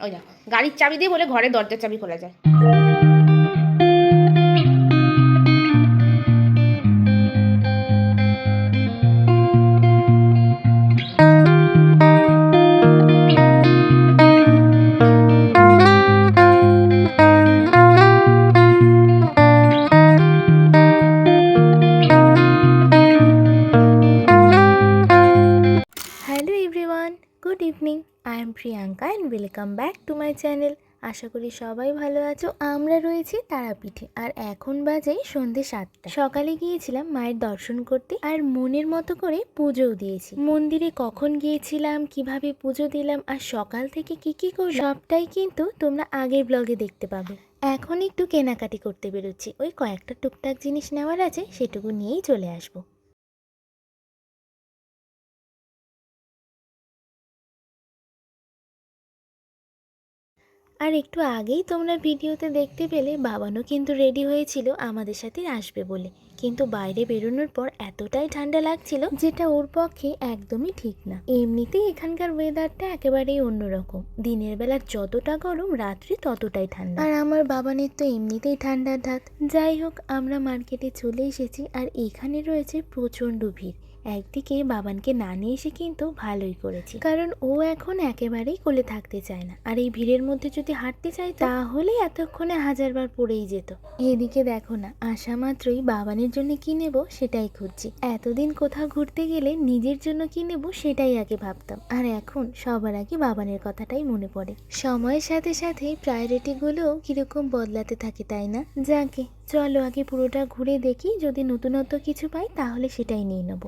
ওই যা গাড়ির চাবি দিয়ে বলে ঘরের দরজার চাবি খোলা যায়। Evening I am Priyanka and welcome back to my channel আশা করি সবাই ভালো আছো। আমরা রয়েছি তারাপীঠে। আর এখন বাজে সন্ধে সাতটা। সকালে গিয়েছিলাম মায়ের দর্শন করতে আর মনের মতো করে পুজোও দিয়েছি। মন্দিরে কখন গিয়েছিলাম, কীভাবে পুজো দিলাম আর সকাল থেকে কি কি করলাম, সবটাই কিন্তু তোমরা আগের ব্লগে দেখতে পাবে। এখন একটু কেনাকাটি করতে বেরোচ্ছি। ওই কয়েকটা টুকটাক জিনিস নেওয়ার আছে, সেটুকু নিয়েই চলে আসব। আর একটু আগেই তোমরা ভিডিওতে দেখতে পেলে বাবানও কিন্তু রেডি হয়েছিল আমাদের সাথে আসবে বলে। কিন্তু বাইরে বেরোনোর পর এতটাই ঠান্ডা লাগছিল যেটা ওর পক্ষে একদমই ঠিক না। এমনিতেই এখানকার ওয়েদারটা একেবারেই অন্যরকম। দিনের বেলা যতটা গরম, রাত্রি ততটাই ঠান্ডা। আর আমার বাবানের তো এমনিতেই ঠান্ডার ধাত। যাই হোক, আমরা মার্কেটে চলে এসেছি আর এখানে রয়েছে প্রচণ্ড ভিড়। একদিকে বাবানকে না নিয়ে এসে কিন্তু ভালোই করেছি। কারণ ও এখন একেবারেই কোলে থাকতে চায় না। আর এই ভিড়ের মধ্যে যদি হাঁটতে চাই তাহলে এতক্ষণে হাজারবার পড়েই যেত। এদিকে দেখো না আসা মাত্রই বাবানের জন্য কি নেব সেটাই খুঁজছি। এতদিন কোথাও ঘুরতে গেলে নিজের জন্য কি নেব সেটাই আগে ভাবতাম। আর এখন সবার আগে বাবানের কথাটাই মনে পড়ে। সময়ের সাথে সাথে প্রায়োরিটিগুলোও কীরকম বদলাতে থাকে তাই না? যাকে চলো আগে পুরোটা ঘুরে দেখি যদি নতুনত্ব কিছু পাই তাহলে সেটাই নিয়ে নেব।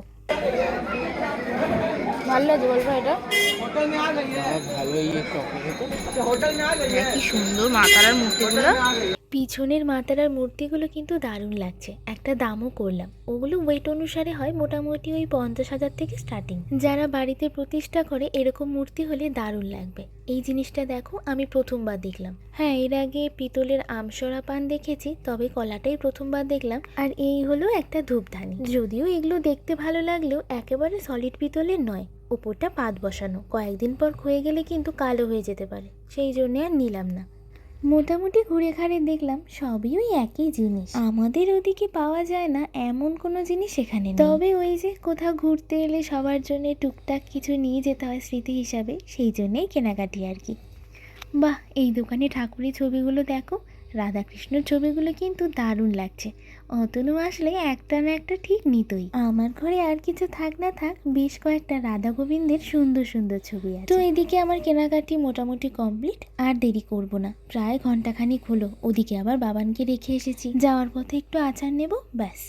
ভালো লাগছে বলব এটা? হ্যাঁ, কি সুন্দর মা তারার মূর্তিগুলো পিছনের মাতারার মূর্তিগুলো কিন্তু দারুণ লাগছে। একটা দামও করলাম। ওগুলো ওয়েট অনুসারে হয় মোটামুটি ওই পঞ্চাশ হাজার থেকে স্টার্টিং যারা বাড়িতে প্রতিষ্ঠা করে, এরকম মূর্তি হলে দারুণ লাগবে। এই জিনিসটা দেখো, আমি প্রথমবার দেখলাম। হ্যাঁ এর আগে পিতলের আমসরা পান দেখেছি, তবে কলাটাই প্রথমবার দেখলাম। আর এই হলো একটা ধূপধানি। যদিও এগুলো দেখতে ভালো লাগলেও একেবারে সলিড পিতলের নয়। ওপরটা পাত বসানো। কয়েকদিন পর ক্ষয়ে গেলে কিন্তু কালো হয়ে যেতে পারে। সেই জন্যে আর নিলাম না। মোটামুটি ঘুরে ঘাড়ে দেখলাম সবই ওই একই জিনিস। আমাদের ওদিকে পাওয়া যায় না এমন কোনো জিনিস এখানে তবে ওই যে কোথাও ঘুরতে এলে সবার জন্য টুকটাক কিছু নিয়ে যেতে হয় স্মৃতি হিসাবে, সেই জন্যেই কেনাকাটি আর কি। বাহ, এই দোকানে ঠাকুরের ছবিগুলো দেখো। রাধাকৃষ্ণর ছবিগুলো কিন্তু দারুণ লাগছে। অতনু আসলে একটা না একটা ঠিক নিতই। আমার ঘরে আর কিছু থাক না থাক বেশ কয়েকটা রাধা গোবিন্দের সুন্দর সুন্দর ছবি আছে। তো এদিকে আমার কেনাকাটি মোটামুটি কমপ্লিট আর দেরি করব না। প্রায় ঘন্টাখানিক হলো ওদিকে আবার বাবানকে রেখে এসেছি। যাওয়ার পথে একটু আচার নেব ব্যাস।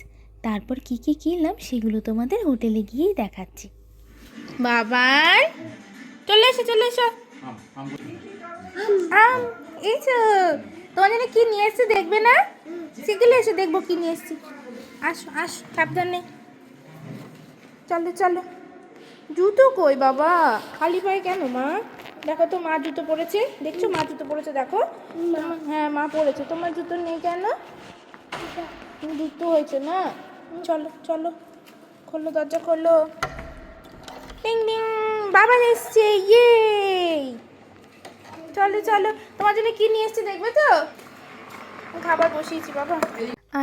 তারপর কি কি কিনলাম সেগুলো তোমাদের হোটেলে গিয়েই দেখাচ্ছি। বাবার চলে এসো চলে এসো। আম এই তোমার জন্য কি নিয়ে এসছি দেখবে না? শিখলে এসে দেখব কি নিয়ে এসছি। আসো আসো সাবধানে। চলো চলো। জুতো কই বাবা? খালি পায়ে কেন মা? দেখো তো মা জুতো পরেছে। দেখছ মা জুতো পরেছে? দেখো। হ্যাঁ মা পরেছে। তোমার জুতো নেই কেন? জুতো হয়েছে না? চলো চলো। খোলো দরজা খোলো। টিং টিং। বাবা এসছে। ইয়ে। চলো চলো। তোমার জন্য কি নিয়ে এসছে দেখবে তো? খাবার বসিয়েছি বাবা।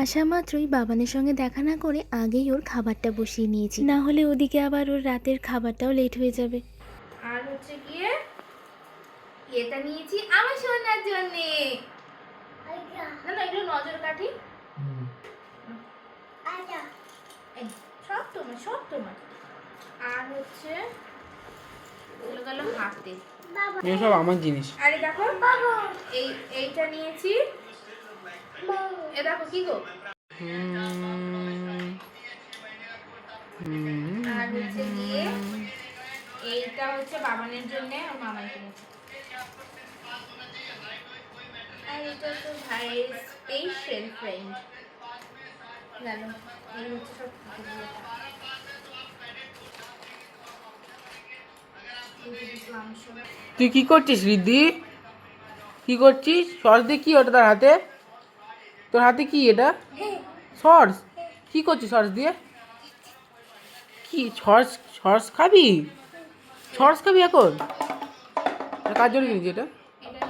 আসা মাত্রই বাবানের সঙ্গে দেখা না করে আগেই ওর খাবারটা বসিয়ে নিয়েছি। না হলে ওদিকে আবার ওর রাতের খাবারটাও লেট হয়ে যাবে। আর হচ্ছে গিয়ে এটা নিয়েছি আমার সোনার জন্য। না না এগুলো নজর কাঠি। সব তোমার সব তোমার। আর হচ্ছে এগুলো গেল হাতে। এসব আমার জিনিস। আরে দেখো এই এইটা নিয়েছি। এ দেখো কি গো? আর হচ্ছে গিয়ে এইটা হচ্ছে বাবানের জন্য আর মামাই কিনেছে আর এটা তো ভাইয়ের স্পেশাল ফ্রেন্ড গেল এই হচ্ছে সব তুই কি করছিস রিদ্ধি? কি করছিস? সর্স দিয়ে কি ওটা তার হাতে? তোর হাতে কি এটা? সর্স কি করছিস সর্স দিয়ে? কি সর্স সর্স খাবি? সর্স খাবি এখন? এটা কার জন্য কিনছি এটা? এটা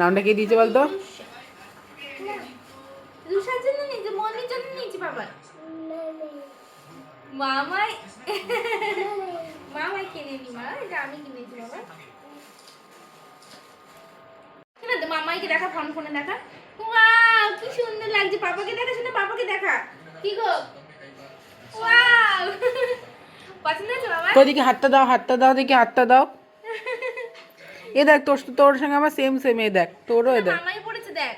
নামটা কে দিয়েছে বলতো? রুষার জন্য নিয়েছি মনির জন্য নিয়েছি বাবা মামাই মামাই কিনেনি মা এটা আমি কিনেছি বাবা কেন মামাইকে দেখা ফোন ফোনে দেখা। ওয়াও কি সুন্দর লাগছে পাপাকে দেখা শুনে পাপাকে দেখা। কি গো? ওয়াও। পছন্দ হয়েছে বাবা তো দেখি হাতটা দাও হাতটা দাও দেখি হাতটা দাও। এ দেখ তোর তোর সঙ্গে আমার সেম সেম এ দেখ তোরও এ দেখ। মামাই পড়েছে দেখ।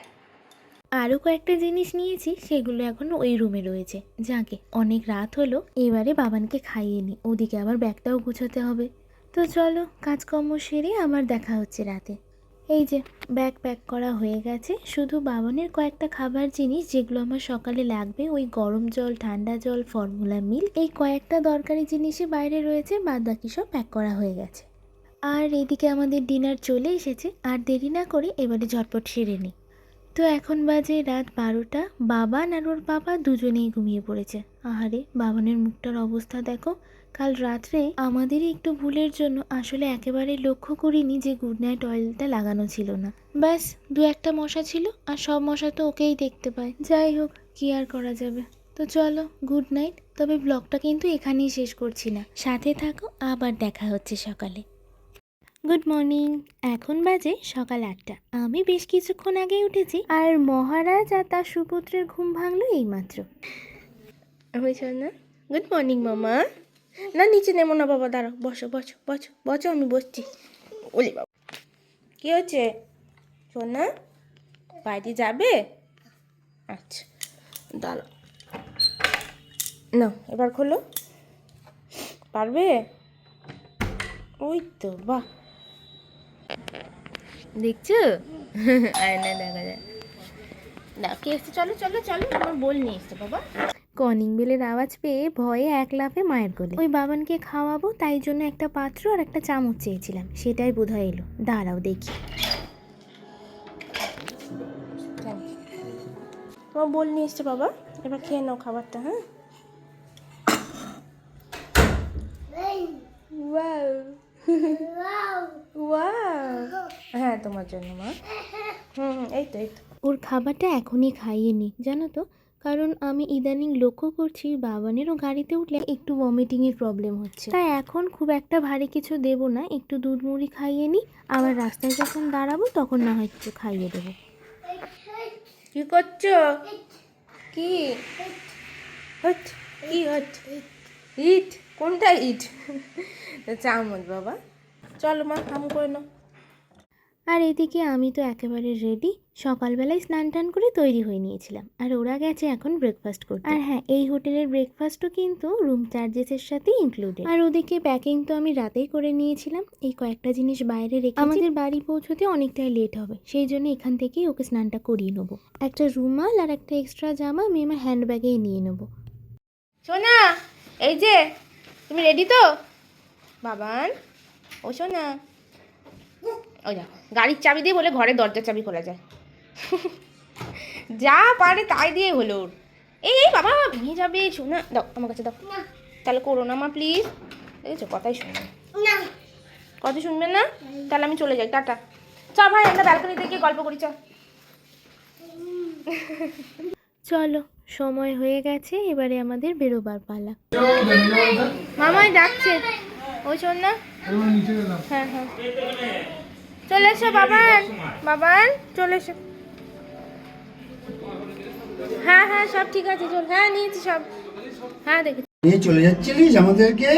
আরও কয়েকটা জিনিস নিয়েছি, সেগুলো এখন ওই রুমে রয়েছে। যাকে অনেক রাত হলো, এবারে বাবানকে খাইয়ে নি। ওদিকে আবার ব্যাগটাও গুছোতে হবে। তো চলো, কাজকর্ম সেরে আবার দেখা হচ্ছে রাতে। এই যে, ব্যাগ প্যাক করা হয়ে গেছে। শুধু বাবানের কয়েকটা খাবার জিনিস, যেগুলো আমার সকালে লাগবে, ওই গরম জল, ঠান্ডা জল ফর্মুলা মিল এই কয়েকটা দরকারি জিনিসই বাইরে রয়েছে বাদ বাকি সব প্যাক করা হয়ে গেছে। আর এদিকে আমাদের ডিনার চলে এসেছে। আর দেরি না করে এবারে ঝটপট সেরে নিই তো এখন বাজে রাত বারোটা। বাবান আর ওর বাবা দুজনেই ঘুমিয়ে পড়েছে। আহারে, বাবানের মুখটার অবস্থা দেখো। কাল রাত্রে আমাদেরই একটু ভুলের জন্য আসলে একেবারে লক্ষ্য করিনি যে গুড নাইট অয়েলটা লাগানো ছিল না। ব্যাস, দু একটা মশা ছিল আর সব মশা তো ওকেই দেখতে পায়। যাই হোক, কি আর করা যাবে? তো চলো গুড নাইট তবে ব্লগটা কিন্তু এখানেই শেষ করছি না। সাথে থাকো, আবার দেখা হচ্ছে সকালে। Good morning. এখন বাজে সকাল আটটা। আমি বেশ কিছুক্ষণ আগে উঠেছি। আর মহারাজ আর তার সুপুত্রের ঘুম ভাঙলো এইমাত্র। হয়েছে না। গুড মর্নিং, মামা। না, নিচে নেমো না, বাবা, দাঁড়াও। বসো বসো বসো বসো, আমি বসছি। ওলি বাবা। কি হচ্ছে সোনা বাইরে যাবে? আচ্ছা দাঁড়াও। না, এবার খোলো। পারবে? ওই তো, বাহ। দেখছ? আয়না দেখা যায় না কে এসছে? চলো চলো চলো আমার বল নিয়ে এসছে বাবা। কনিং বেলের আওয়াজ পেয়ে ভয়ে এক লাফে মায়ের কোলে। ওই বাবানকে খাওয়াবো তাই জন্য একটা পাত্র আর একটা চামচ চেয়েছিলাম। সেটাই বোধহয় এলো। দাঁড়াও দেখি। তোমার বল নিয়ে এসছে বাবা। এবার খেয়ে নাও খাবারটা হ্যাঁ? হ্যাঁ তোমার জন্য মা। হুম এই তো এই তো। ওর খাবারটা এখনই খাইয়ে নি জানো তো? কারণ আমি ইদানিং লক্ষ্য করছি বাবানেরও গাড়িতে উঠলে একটু ভমিটিংয়ের প্রবলেম হচ্ছে। তাই এখন খুব একটা ভারী কিছু দেবো না একটু দুধ মুড়ি খাইয়ে নিই আবার রাস্তায় যখন দাঁড়াবো তখন না হয় কিছু খাইয়ে দেবো। কি করছ? কি? হট কি হট? ইট কোনটা ইট? চামচ বাবা। চলো মা হাম করে নাও। আর এদিকে আমি তো একেবারে রেডি সকালবেলায় স্নান টান করে তৈরি হয়ে নিয়েছিলাম। আর ওরা গেছে এখন ব্রেকফাস্ট করতে। আর হ্যাঁ এই হোটেলের ব্রেকফাস্টও কিন্তু রুম চার্জেসের সাথে ইনক্লুডেড আর ওদিকে প্যাকিং তো আমি রাতেই করে নিয়েছিলাম। এই কয়েকটা জিনিস বাইরে রেখে আমাদের বাড়ি পৌঁছতে অনেকটাই লেট হবে। সেই জন্য এখান থেকেই ওকে স্নানটা করিয়ে নেব। একটা রুমাল আর একটা এক্সট্রা জামা আমি আমার হ্যান্ডব্যাগেই নিয়ে নেব। সোনা, এই যে, তুমি রেডি তো? বাবান, ও সোনা। ওই দেখো গাড়ির চাবি দিয়ে বলে ঘরের দরজার চাবি খোলা যায়। যা পারে তাই দিয়ে হলো ওর। এই এই বাবা ভেঙে যাবে সোনা দাও আমার কাছে দাও। তাহলে করো না মা প্লিজ দেখেছ কথাই শুনবে কথা শুনবে না? তাহলে আমি চলে যাই টাটা। চ ভাই আমরা ব্যালকনিতে গিয়ে গল্প করি চ চলো সময় হয়ে গেছে এবারে আমাদের বেরোবার পালা। মামাই ডাকছে। ওই শোন না। হ্যাঁ হ্যাঁ। চলে এসো বাবান। বাবান চলে এসো। হ্যাঁ হ্যাঁ সব ঠিক আছে চল। হ্যাঁ নিয়েছি সব। হ্যাঁ দেখেছি। নিয়ে চলে যাচ্ছিলিস আমাদেরকে?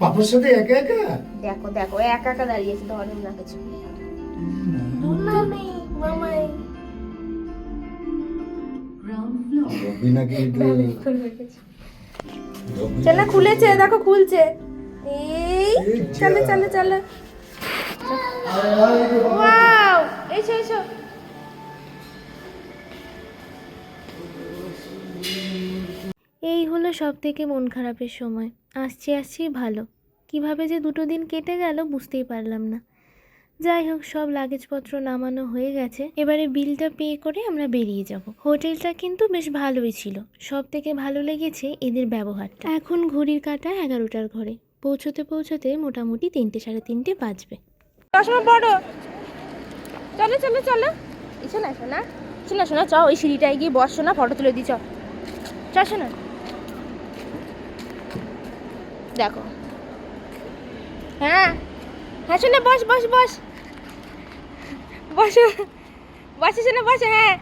পাপার সাথে একা একা? দেখো দেখো একা একা দাঁড়িয়েছে ধরেন না কিছু। চল না খুলেছে দেখো খুলছে। এই চলে যা। চলে চলে। ওয়াও এসো এসো। এই হলো সব থেকে মন খারাপের সময়। আসছি আসছি ভালো। কীভাবে যে দুটো দিন কেটে গেল বুঝতেই পারলাম না। যাই হোক সব লাগেজপত্র নামানো হয়ে গেছে। এবারে বিলটা পে করে আমরা বেরিয়ে যাব। হোটেলটা কিন্তু বেশ ভালোই ছিল। সব থেকে ভালো লেগেছে এদের ব্যবহারটা। এখন ঘড়ির কাটা এগারোটার ঘরে। পৌঁছতে পৌঁছতে মোটামুটি তিনটে, সাড়ে তিনটে বাজবে। চশমা পড়ো। চলো চলো চলো। এসো না শোনা শোনা শোনা চ ওই সিঁড়িটায় গিয়ে বসো না, ফটো তুলে দিই চ চ শোনা দেখো। হ্যাঁ। হ্যাঁ শোনা বস বস বস। বসো। বসে শোনা বসো হ্যাঁ।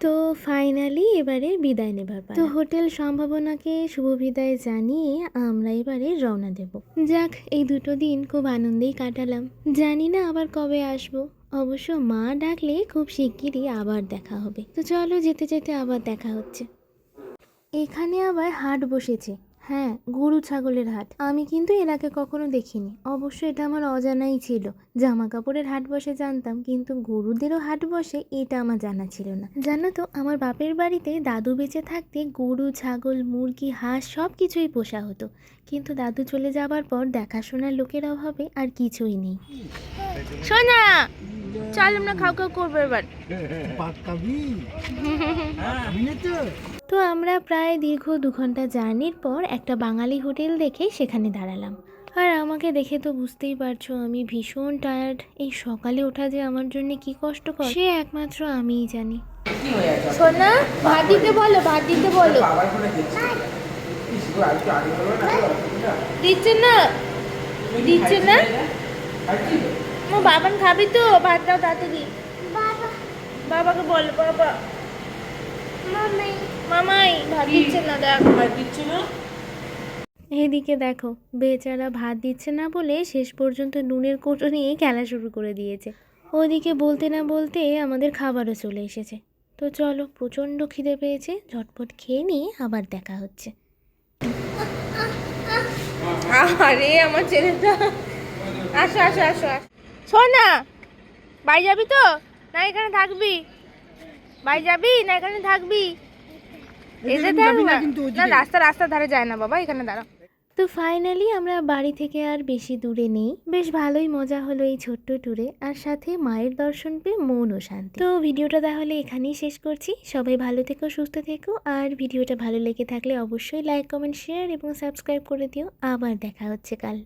তো ফাইনালি এবারে বিদায় নেবার তো হোটেল সম্ভাবনাকে শুভ বিদায় জানিয়ে আমরা এবারে রওনা দেব। যাক, এই দুটো দিন খুব আনন্দেই কাটালাম। জানি না আবার কবে আসব। অবশ্য মা ডাকলে খুব শিগগিরই আবার দেখা হবে। তো চলো যেতে যেতে আবার দেখা হচ্ছে। এখানে আবার হাট বসেছে। হ্যাঁ গরু ছাগলের হাট। আমি কিন্তু এর আগে কখনো দেখিনি। অবশ্য এটা আমার অজানাই ছিল। জামা কাপড়ের হাট বসে জানতাম, কিন্তু গরুদেরও হাট বসে এটা আমার জানা ছিল না। জানো তো, আমার বাপের বাড়িতে দাদু বেঁচে থাকতে গরু, ছাগল, মুরগি, হাঁস সব কিছুই পোষা হতো। কিন্তু দাদু চলে যাবার পর দেখাশোনার লোকের অভাবে আর কিছুই নেই। শোনা চল আমরা খাও খাও করব এবার। তো আমরা প্রায় দীর্ঘ দু ঘণ্টা জার্নির পর একটা বাঙালি হোটেল দেখে সেখানে দাঁড়ালাম। আর আমাকে দেখে তো বুঝতেই পারছ আমি ভীষণ টায়ার্ড এই সকালে ওঠা যে আমার জন্য কি কষ্টকর সে একমাত্র আমিই জানি। সোনা ভাত দিতে বলো ভাত দিতে বলো। দিচ্ছে না। দিচ্ছে না? আমার বাবান খাবি তো ভাত দাও তাড়াতাড়ি। বাবাকে বল বাবা। মামাই ভাত দিচ্ছে না দেখ। খাই দিচ্ছি না? এদিকে দেখো বেচারা ভাত দিচ্ছে না বলে শেষ পর্যন্ত নুনের কোটো নিয়ে খেলা শুরু করে দিয়েছে। ওদিকে বলতে না বলতে আমাদের খাবারও চলে এসেছে। তো চলো প্রচণ্ড খিদে পেয়েছে ঝটপট খেয়ে নিয়ে আবার দেখা হচ্ছে। আরে আমার ছেলেটা। আসো আসো আসো আসো। শোন না বাই যাবি তো? না এখানে থাকবি। বাই যাবি না এখানে থাকবি? এসে থাকবি না না রাস্তা রাস্তার ধারে যায় না বাবা এখানে দাঁড়া তো ফাইনালি আমরা বাড়ি থেকে আর বেশি দূরে নেই। বেশ ভালোই মজা হলো এই ছোট্ট ট্যুরে আর সাথে মায়ের দর্শন পেয়ে মন ও শান্তি। তো ভিডিওটা তাহলে এখানেই শেষ করছি। সবাই ভালো থেকো সুস্থ থেকো আর ভিডিওটা ভালো লেগে থাকলে অবশ্যই লাইক কমেন্ট শেয়ার এবং সাবস্ক্রাইব করে দিও। আবার দেখা হচ্ছে কাল।